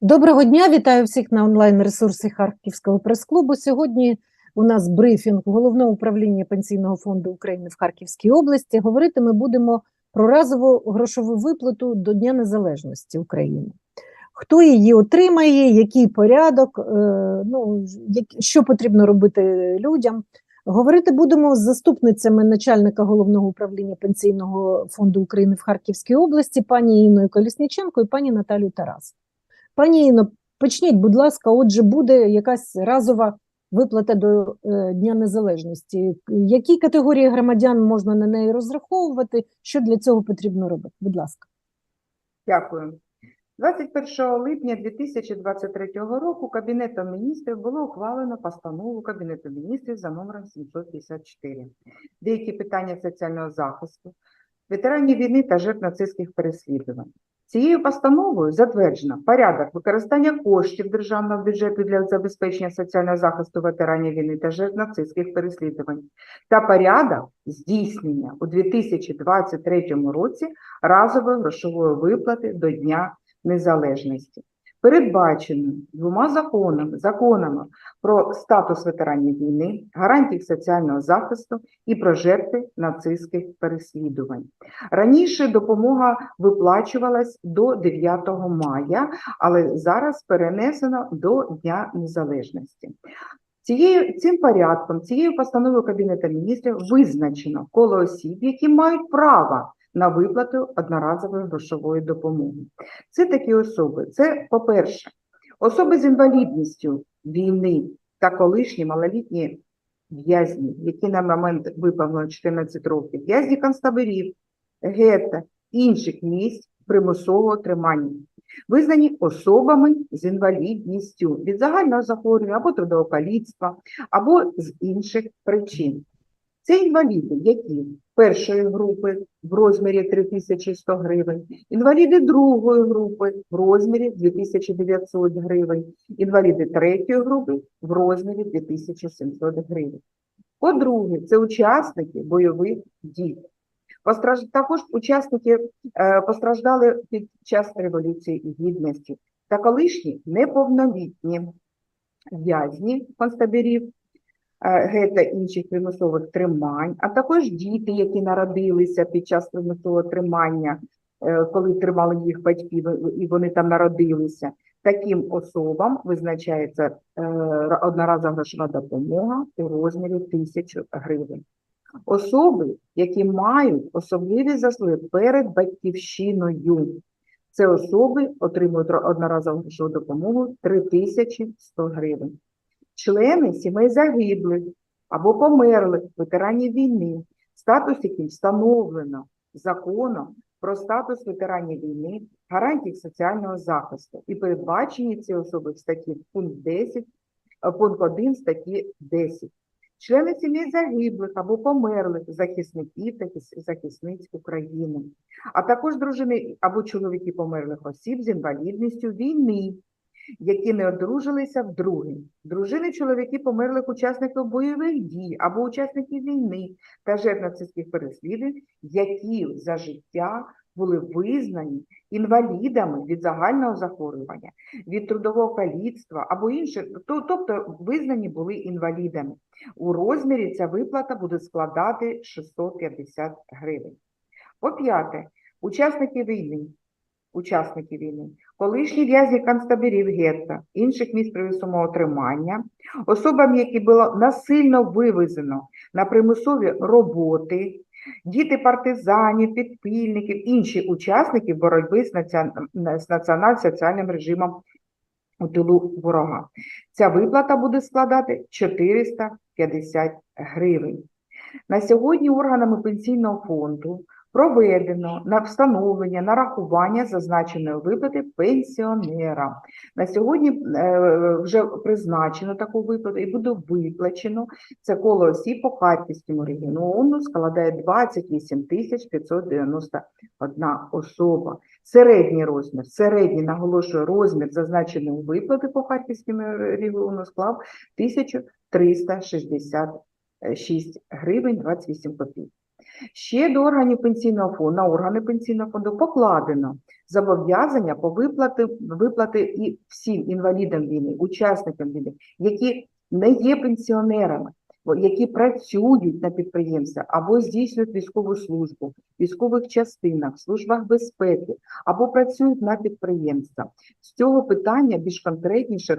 Доброго дня, вітаю всіх на онлайн-ресурсі Харківського прес-клубу. Сьогодні у нас брифінг Головного управління Пенсійного фонду України в Харківській області. Говорити ми будемо про разову грошову виплату до Дня Незалежності України. Хто її отримає, який порядок, е, ну, що потрібно робити людям. Говорити будемо з заступницями начальника головного управління Пенсійного фонду України в Харківській області, пані Інною Колісніченко і пані Наталію Тарас. Пані Інно, почніть, будь ласка, отже, буде якась разова виплата до е, Дня Незалежності. Які категорії громадян можна на неї розраховувати? Що для цього потрібно робити? Будь ласка. Дякую. 21 липня 2023 року Кабінетом міністрів було ухвалено постанову Кабінету міністрів за номером 754. Деякі питання соціального захисту, ветеранів війни та жертв нацистських переслідувань. Цією постановою затверджено порядок використання коштів державного бюджету для забезпечення соціального захисту ветеранів війни та жертв нацистських переслідувань та порядок здійснення у 2023 році разової грошової виплати до Дня Незалежності. Передбачено двома законами, законами про статус ветеранів війни, гарантії соціального захисту і про жертви нацистських переслідувань. Раніше допомога виплачувалась до 9 мая, але зараз перенесено до Дня Незалежності. Цією, цим порядком, цією постановою Кабінету міністрів визначено коло осіб, які мають право на виплату одноразової грошової допомоги. Це такі особи. Це, по-перше, особи з інвалідністю війни та колишні малолітні в'язні, які на момент виповнено 14 років, в'язні концтаборів, гетто, інших місць примусового тримання, визнані особами з інвалідністю від загального захворювання або трудового каліцтва, або з інших причин. Це інваліди, які першої групи в розмірі 3100 гривень, інваліди другої групи в розмірі 2900 гривень, інваліди третьої групи в розмірі 2700 гривень. По-друге, це учасники бойових дій. Також учасники е, постраждали під час Революції Гідності та колишні неповнолітні в'язні концтаборів, е, гета інших примусових тримань, а також діти, які народилися під час примусового тримання, е, коли тримали їх батьків і вони там народилися. Таким особам визначається е, одноразова грошова допомога у розмірі 1000 гривень. Особи, які мають особливі заслуги перед батьківщиною. Це особи отримують одноразову грошову допомогу 3100 гривень. Члени сімей загиблих або померлих ветеранів війни, статус яких встановлено законом про статус ветеранів війни, гарантій соціального захисту. І передбачені ці особи в статті пункт 10, е, пункт 1 статті 10 члени сімей загиблих або померлих захисників та захисниць України, а також дружини або чоловіки померлих осіб з інвалідністю війни, які не одружилися вдруге, дружини чоловіки померлих учасників бойових дій або учасників війни та жертв нацистських переслідувань, які за життя були визнані інвалідами від загального захворювання, від трудового каліцтва або інших, то- тобто визнані були інвалідами. У розмірі ця виплата буде складати 650 гривень. По-п'яте, учасники війни, учасники війни, колишні в'язні концтаборів гетто, інших місць примусового тримання, особам, які було насильно вивезено на примусові роботи, діти партизанів, підпільників, інші учасники боротьби з, націон... з націонал-соціальним режимом у тилу ворога. Ця виплата буде складати 450 гривень. На сьогодні органами пенсійного фонду проведено на встановлення нарахування зазначеної виплати пенсіонерам. На сьогодні е, вже призначено таку виплату і буде виплачено. Це коло осіб по Харківському регіону складає 28 тисяч 591 особа. Середній розмір, середній, наголошую, розмір зазначеної виплати по Харківському регіону склав 1366 гривень 28 копійок. Ще до органів пенсійного фонду, на органи пенсійного фонду покладено зобов'язання по виплати, виплати і всім інвалідам війни, учасникам війни, які не є пенсіонерами, які працюють на підприємствах або здійснюють військову службу, військових частинах, службах безпеки, або працюють на підприємствах. З цього питання більш конкретніше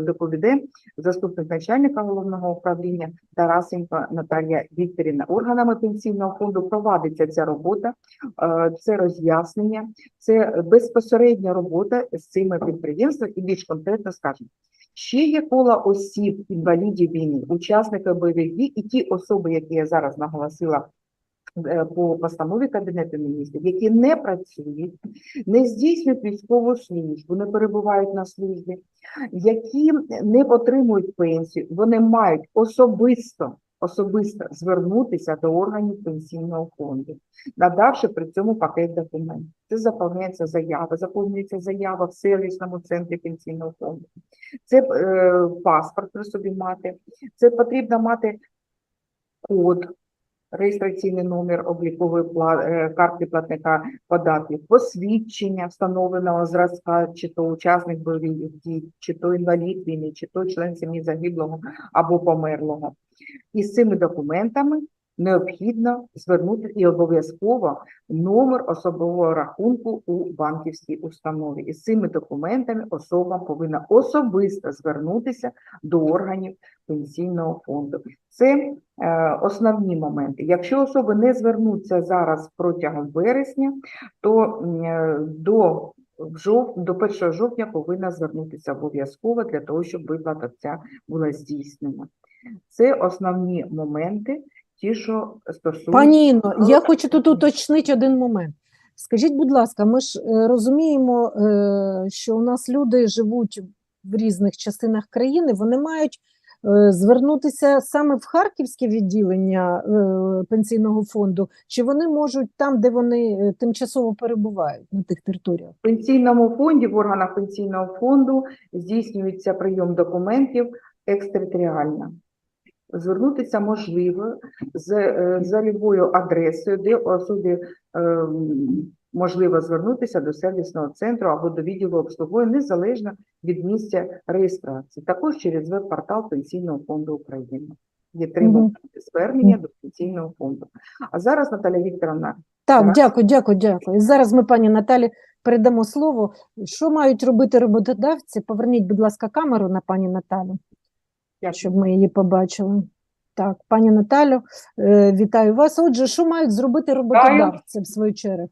доповіде заступник начальника головного управління Тарасенко Наталія Вікторівна. Органами пенсійного фонду провадиться ця робота, е, це роз'яснення, це безпосередня робота з цими підприємствами і більш конкретно скажемо. Ще є коло осіб, інвалідів війни, учасників бойових дій і ті особи, які я зараз наголосила е, по постанові Кабінету міністрів, які не працюють, не здійснюють військову службу, не перебувають на службі, які не отримують пенсію, вони мають особисто особисто звернутися до органів пенсійного фонду, надавши при цьому пакет документів. Це заповняється заява, заповнюється заява в сервісному центрі пенсійного фонду. Це е, паспорт при собі мати, це потрібно мати код, реєстраційний номер облікової е, платника податків, посвідчення встановленого зразка, чи то учасник бойових дій, чи то інвалід війни, чи то член сім'ї загиблого або померлого. І з цими документами необхідно звернути і обов'язково номер особового рахунку у банківській установі. І з цими документами особа повинна особисто звернутися до органів пенсійного фонду. Це е, основні моменти. Якщо особи не звернуться зараз протягом вересня, то е, до жов... до 1 жовтня повинна звернутися обов'язково для того, щоб виплата ця була здійснена. Це основні моменти, ті, що стосуються. Пані Інно, я хочу тут уточнити один момент. Скажіть, будь ласка, ми ж е, розуміємо, е, що у нас люди живуть в різних частинах країни, вони мають е, звернутися саме в Харківське відділення пенсійного фонду, чи вони можуть там, де вони тимчасово перебувають на тих територіях? В пенсійному фонді, в органах пенсійного фонду здійснюється прийом документів екстериторіально. Звернутися можливо з, е, за любою адресою, де особі е, можливо звернутися до сервісного центру або до відділу обслуговування незалежно від місця реєстрації. Також через веб-портал Пенсійного фонду України. Є три Мгм. моменти звернення до пенсійного фонду. А зараз Наталя Вікторовна Так, Так. дякую, дякую, дякую. Зараз ми пані Наталі передамо слово. Що мають робити роботодавці? Поверніть, будь ласка, камеру на пані Наталю. Щоб ми її побачили. Так, пані Наталю, е, вітаю вас. Отже, що мають зробити роботодавці в свою чергу?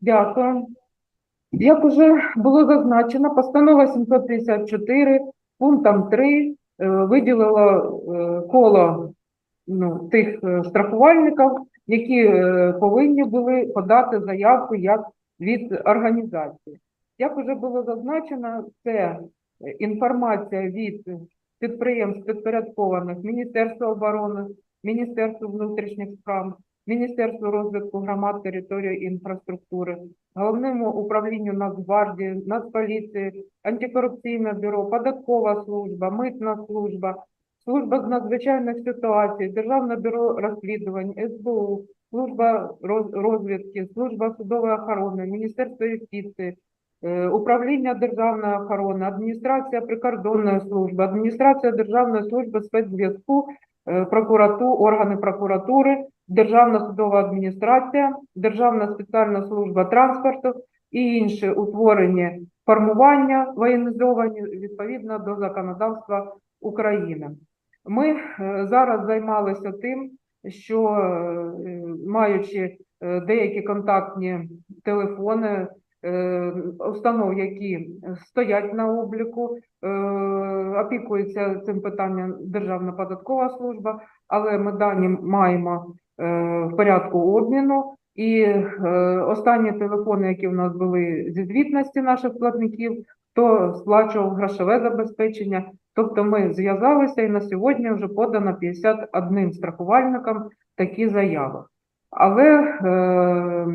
Дякую. Як уже було зазначено, постанова 754 пунктом 3 е, виділила е, коло ну, тих страхувальників, які повинні були подати заявку як від організації. Як уже було зазначено, це інформація від підприємств підпорядкованих Міністерства оборони, Міністерства внутрішніх справ, Міністерству розвитку громад, території і інфраструктури, Головному управлінню Нацгвардії, Нацполіції, антикорупційне бюро, податкова служба, митна служба, служба з надзвичайних ситуацій, Державне бюро розслідувань, СБУ, служба розвідки, служба судової охорони, Міністерство юстиції, управління державної охорони, адміністрація прикордонної служби, адміністрація Державної служби спецзв'язку, е, прокурату, органи прокуратури, Державна судова адміністрація, Державна спеціальна служба транспорту і інші утворені формування воєнізовані відповідно до законодавства України. Ми е, зараз займалися тим, що е, маючи е, деякі контактні телефони е, установ, які стоять на обліку, е, опікується цим питанням Державна податкова служба, але ми дані маємо е, в порядку обміну. І е, останні телефони, які в нас були зі звітності наших платників, хто сплачував грошове забезпечення. Тобто ми зв'язалися і на сьогодні вже подано 51 страхувальникам такі заяви. Але е,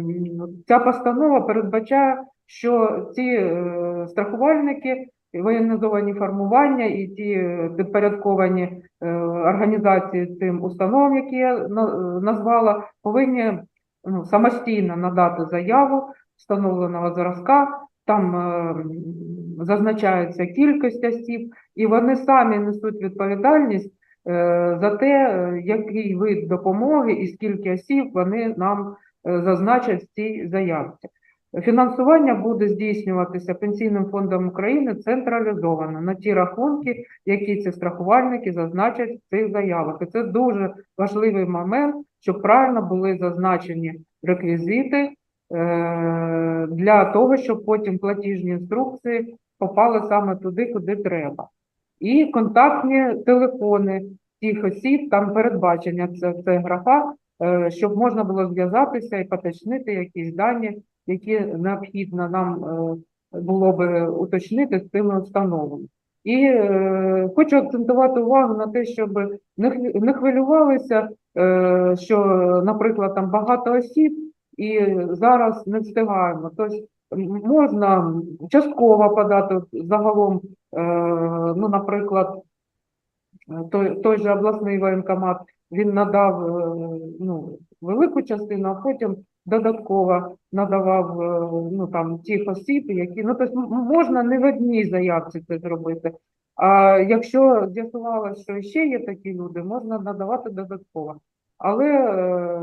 ця постанова передбачає, що ці е, страхувальники воєнізовані формування і ті підпорядковані е, організації цим установам, які я назвала, повинні ну, самостійно надати заяву встановленого зразка. Там е, зазначається кількість осіб, і вони самі несуть відповідальність за те, е, який вид допомоги і скільки осіб вони нам е, зазначать в цій заявці. Фінансування буде здійснюватися Пенсійним фондом України централізовано на ті рахунки, які ці страхувальники зазначать в цих заявах. І це дуже важливий момент, щоб правильно були зазначені реквізити е, для того, щоб потім платіжні інструкції попали саме туди, куди треба. І контактні телефони тих осіб, там передбачення, це, це графа, е, щоб можна було зв'язатися і поточнити якісь дані, які необхідно нам е, було би уточнити з цими установами. І е, хочу акцентувати увагу на те, щоб не, хвилю- не хвилювалися, е, що, наприклад, там багато осіб, і зараз не встигаємо. Тобто можна частково подати загалом, ну, наприклад, е, той, той же обласний воєнкомат, він надав е, ну, велику частину, а потім додатково надавав е, ну, там, тих осіб, які, ну, тобто можна не в одній заявці це зробити. А якщо з'ясувалося, що ще є такі люди, можна надавати додатково. Але е,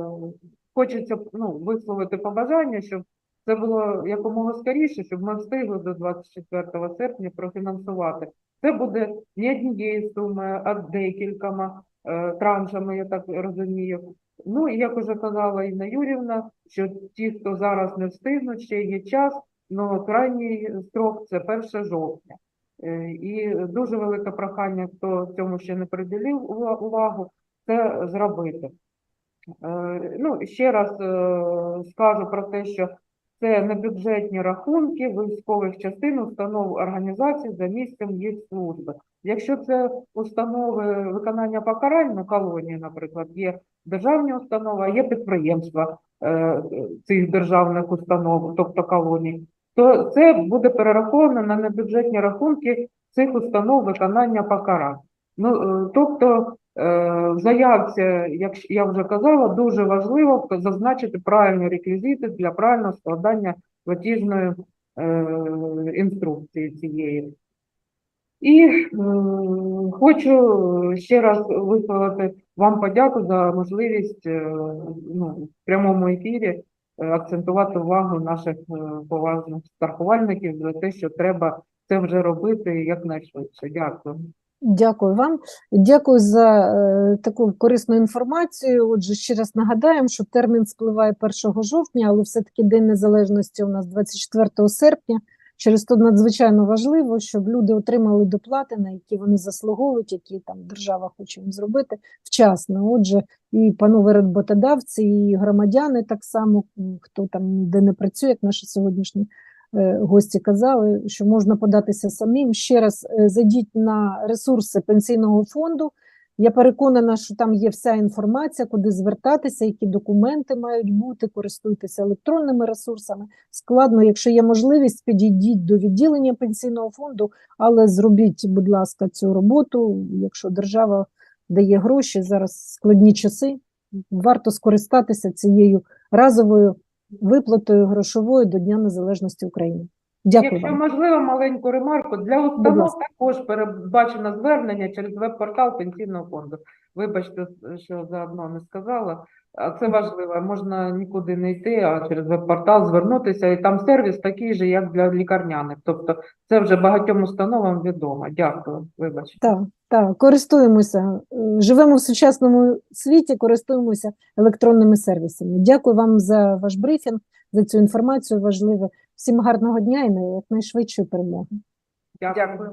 хочеться ну, висловити побажання, щоб це було якомога скоріше, щоб ми встигли до 24 серпня профінансувати. Це буде не однією сумою, а декількома е, траншами, я так розумію. Ну і як уже казала Інна Юрівна, що ті, хто зараз не встигнуть, ще є час, але крайній строк це 1 жовтня. Е, І дуже велике прохання, хто цьому ще не приділив увагу, це зробити. Е, Ну, ще раз е, скажу про те, що це не бюджетні рахунки військових частин, установ організацій за місцем їх служби. Якщо це установи виконання покарань на колонії, наприклад, є державні установи, є підприємства е, цих державних установ, тобто колоній, то це буде перераховано на небюджетні рахунки цих установ виконання покарань. Ну, е, тобто Е, В заявці, як я вже казала, дуже важливо зазначити правильні реквізити для правильного складання платіжної е, інструкції цієї. І е, хочу ще раз висловити вам подяку за можливість е, ну, в прямому ефірі акцентувати увагу наших поважних страхувальників за те, що треба це вже робити якнайшвидше. Дякую. Дякую вам. Дякую за е, таку корисну інформацію. Отже, ще раз нагадаємо, що термін спливає 1 жовтня, але все-таки День Незалежності у нас 24 серпня. Через то надзвичайно важливо, щоб люди отримали доплати, на які вони заслуговують, які там держава хоче їм зробити вчасно. Отже, і панове роботодавці, і громадяни так само, хто там де не працює, як наші сьогоднішні гості казали, що можна податися самим. Ще раз е, зайдіть на ресурси пенсійного фонду. Я переконана, що там є вся інформація, куди звертатися, які документи мають бути, користуйтеся електронними ресурсами. Складно, якщо є можливість, підійдіть до відділення пенсійного фонду, але зробіть, будь ласка, цю роботу. Якщо держава дає гроші, зараз складні часи, варто скористатися цією разовою виплатою грошовою до Дня Незалежності України. Дякую Якщо вам. можливо, маленьку ремарку. Для установ також передбачено звернення через веб-портал пенсійного фонду. Вибачте, що заодно не сказала. А це важливо. Можна нікуди не йти, а через веб-портал звернутися. І там сервіс такий же, як для лікарняних. Тобто це вже багатьом установам відомо. Дякую. Вибачте. Так, так, користуємося. Е, Живемо в сучасному світі, користуємося електронними сервісами. Дякую вам за ваш брифінг, за цю інформацію важливу. Всім гарного дня і на- якнайшвидшої перемоги. Дякую. Дякую.